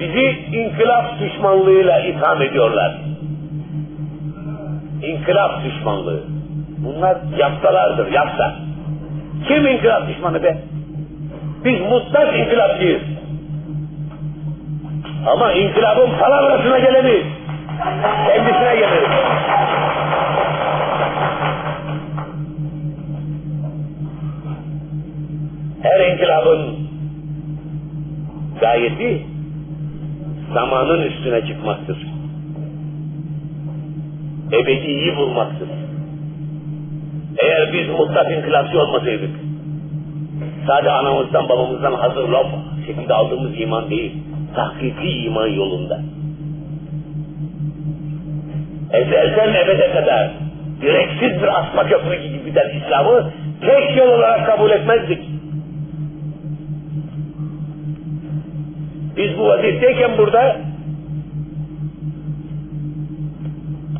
Bizi inkılap düşmanlığıyla itham ediyorlar. İnkılap düşmanlığı. Bunlar yapsalardır, yapsa. Kim inkılap düşmanı be? Biz mutlak inkılapçıyız. Ama inkılabın palavrasına gelemeyiz. Kendisine geliriz. Her inkılabın gayeti zamanın üstüne çıkmaktır. Ebediyi bulmaktır. Eğer biz mutlak inkılapçı olmasaydık, sadece anamızdan babamızdan hazır laf şekilde aldığımız iman değil, tahkiki iman yolunda. Ezelden ebede kadar direksiz bir asma köprü gibi giden İslam'ı tek yol olarak kabul etmezdik. Biz bu vaziyetteyken burada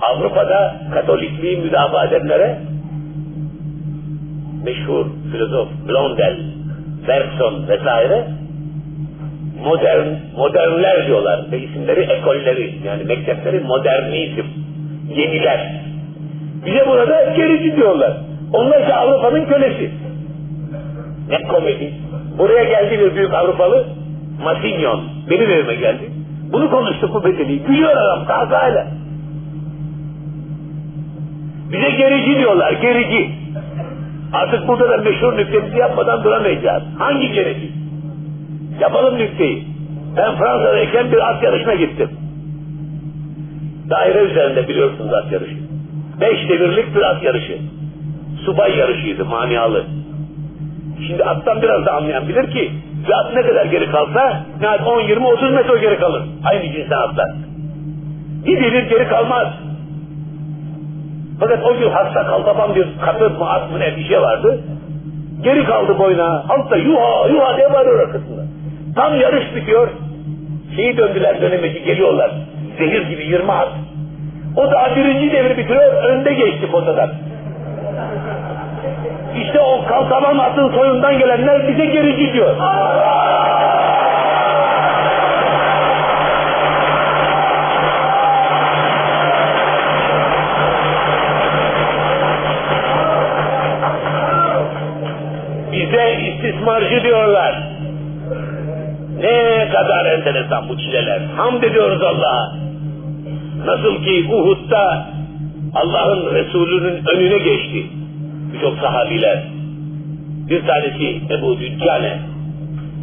Avrupa'da Katolikliği müdafaa edenlere meşhur filozof Blondel, Bergson vesaire modern, modernler diyorlar ve isimleri ekolleri yani mektepleri modernizm, yeniler. Bize burada gerici diyorlar. Onlar ise Avrupa'nın kölesi. Ne komedi. Buraya geldi bir büyük Avrupalı, Masignon, benim evime geldi. Bunu konuştuk bu bedeli. Gülüyor adam kahkahayla. Bize gerici diyorlar, gerici. Artık burada da meşhur nüktemizi yapmadan duramayacağız. Hangi gerici? Yapalım nükteyi. Ben Fransa'dayken bir at yarışına gittim. Daire üzerinde biliyorsunuz at yarışı. Beş devirlik bir at yarışı. Subay yarışıydı manialı. Şimdi attan biraz da anlayan bilir ki bir ne kadar geri kalsa yani 10, 20, 30 metre geri kalır. Aynı cinsten atlar. Bir devir geri kalmaz. Fakat o gün hasta kaltaban bir katır mı at mı ne bir şey vardı. Geri kaldı boyuna. Halk da yuha yuha diye bağırıyor arkasında. Tam yarış bitiyor. Şeyi döndüler dönemeci geliyorlar. Zehir gibi 20 at. O da birinci devir bitiriyor. Önde geçti potadan. İşte o kaltaban atın soyundan gelenler bize gerici diyor. Bize istismarcı diyorlar. Ne kadar enteresan bu çileler. Hamd ediyoruz Allah'a. Nasıl ki Uhud'da Allah'ın Resulü'nün önüne geçti. Birçok sahabiler. Bir tanesi Ebu Düccane.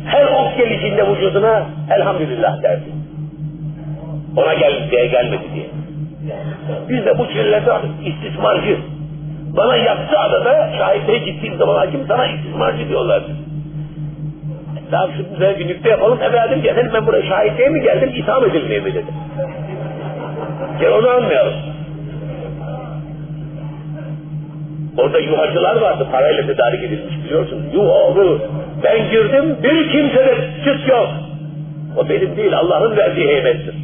Her ok gelişinde vücuduna elhamdülillah derdi. Ona gel diye gelmedi diye. Biz de bu çilelerden istismarcı. Bana yaptı adada şahitliğe gittiğim zaman hakim sana istismarcı diyorlardı. Tamam şu güzel bir nükte yapalım. Efendim efendim ben buraya şahitliğe mi geldim, itham edilmeye mi dedim. Gel onu anlayalım. Orada yuhacılar vardı, parayla tedarik edilmiş biliyorsun. Yuhalı, ben girdim, bir kimsede çıt yok. O benim değil, Allah'ın verdiği heybettir.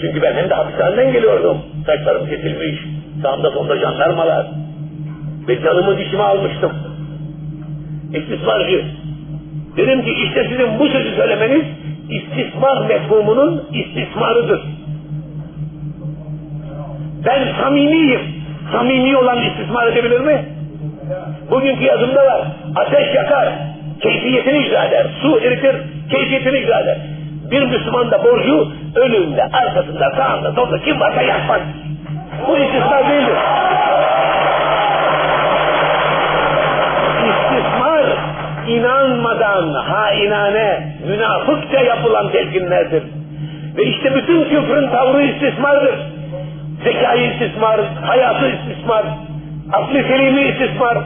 Çünkü ben hem de hapishaneden geliyordum. Saçlarım kesilmiş, sağımda sonunda jandarmalar. Ve canımı dişime almıştım. İstismarcı. Dedim ki işte sizin bu sözü söylemeniz istismar mefhumunun istismarıdır. Ben samimiyim. Samimi olan istismar edebilir mi? Bugünkü yazımda var. Ateş yakar, keyfiyetini icra eder. Su eritir, keyfiyetini icra eder. Bir Müslüman da borcu önünde, arkasında, sağında, solda kim varsa yakmaz. Bu istismar değildir. İstismar inanmadan hainane, münafıkça yapılan telkinlerdir. Ve işte bütün küfrün tavrı istismardır. Zekayı istismar, hayatı istismar, aklı selimi istismar,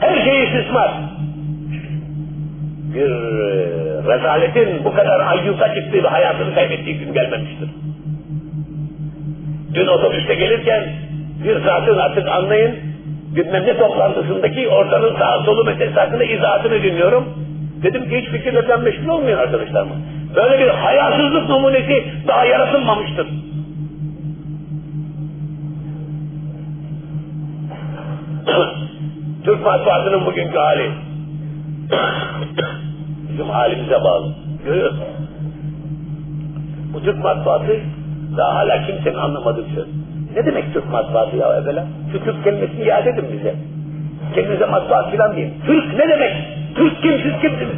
her şey istismar. Bir rezaletin bu kadar ayyuka çıktığı ve hayatını kaybettiği gün gelmemiştir. Dün otobüste gelirken bir zatın artık anlayın bilmem ne toplantısındaki ortanın sağ solu meselesi hakkında izahatını dinliyorum. Dedim ki hiç fikirle falan meşgul olmuyor arkadaşlar mı? Böyle bir hayasızlık numunesi daha yaratılmamıştır. Türk matbaasının bugünkü hali bizim halimize bağlı. Görüyorsun. Bu Türk matbaası daha hala kimsenin anlamadığı bir söz. Ne demek Türk matbaası ya evvela? Şu Türk kelimesini iade edin bize. Kendinize matbaat filan deyin. Türk ne demek? Türk kim siz kimsiniz?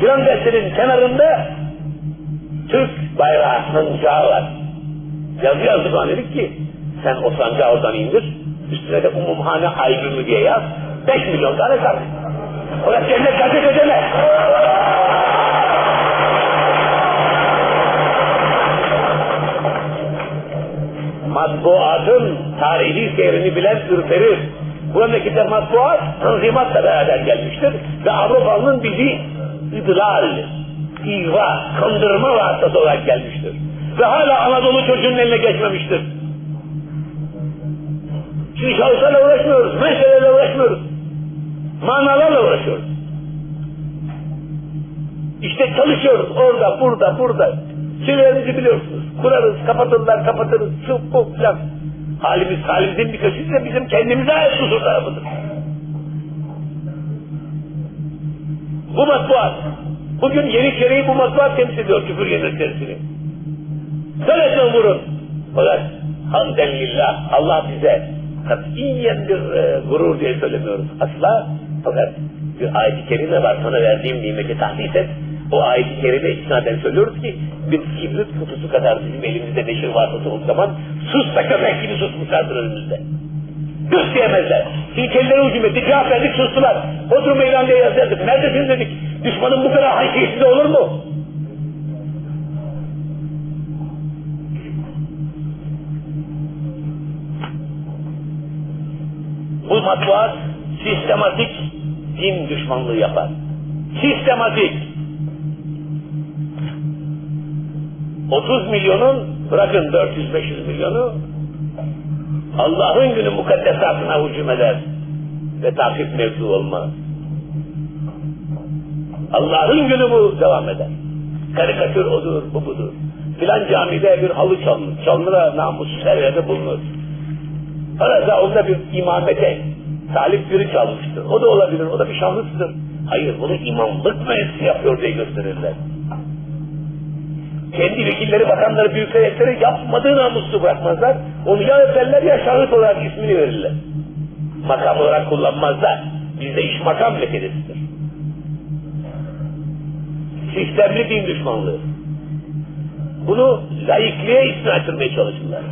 Filan gazetenin kenarında Türk bayrağının cağı var. Yazı yazdık dedik ki sen o sancağı oradan indir. Üstüne de umumhane aygırlı diye yaz. 5 milyon tane sat. Orası cennet gazete deme. Matbuatın tarihi seyrini bilen ürperir. Bu memlekete matbuat tanzimatla beraber gelmiştir. Ve Avrupa'nın bizi idlal, ihva, kandırma vasıtası olarak gelmiştir. Ve hala Anadolu çocuğunun eline geçmemiştir. Şimdi şahıslarla uğraşmıyoruz, meselelerle uğraşmıyoruz. Manalarla uğraşıyoruz. İşte çalışıyoruz orada, burada, burada. Şeylerinizi biliyorsunuz. Kurarız, kapatırlar, kapatırız, şu bu filan. Halimiz halimizin bir köşesi de bizim kendimize ait kusur tarafıdır. Bu matbuat. Bugün Yeniçeri'yi bu matbuat temsil ediyor küfür Yeniçerisi'ni. Söylesin vurun. Fakat hamden lillah Allah bize katiyen bir e, gurur diye söylemiyoruz. Asla fakat bir ayet-i kerime var sana verdiğim nimeti tahsis et. O ayet-i kerime isnaden söylüyoruz ki bir kibrit kutusu kadar bizim elimizde neşir vasıtası olduğu zaman sus da köpek gibi susmuşlardır önümüzde. Sus diyemezler. Şimdi kendileri hücum etti. Cevap verdik sustular. Otur meydan diye yazardık. Neredesiniz dedik. Düşmanın bu kadar haysiyetsiz olur mu? Bu matbuat sistematik din düşmanlığı yapar. Sistematik. 30 milyonun bırakın 400-500 milyonu Allah'ın günü mukaddesatına hücum eder ve takip mevzu olmaz. Allah'ın günü bu devam eder. Karikatür odur, bu budur. Filan camide bir halı çalınır. Çalınır namussuz her yerde bulunur. Arada onda bir imamete talip biri çalmıştır. O da olabilir, o da bir şahıstır. Hayır, bunu imamlık müessesi yapıyor diye gösterirler. Kendi vekilleri, bakanları, büyük heyetleri yapmadığı namuslu bırakmazlar. Onu ya öperler ya şahıs olarak ismini verirler. Makam olarak kullanmazlar. Bizde iş makam lekelesidir. Sistemli din düşmanlığı. Bunu laikliğe ismi ettirmeye çalışırlar.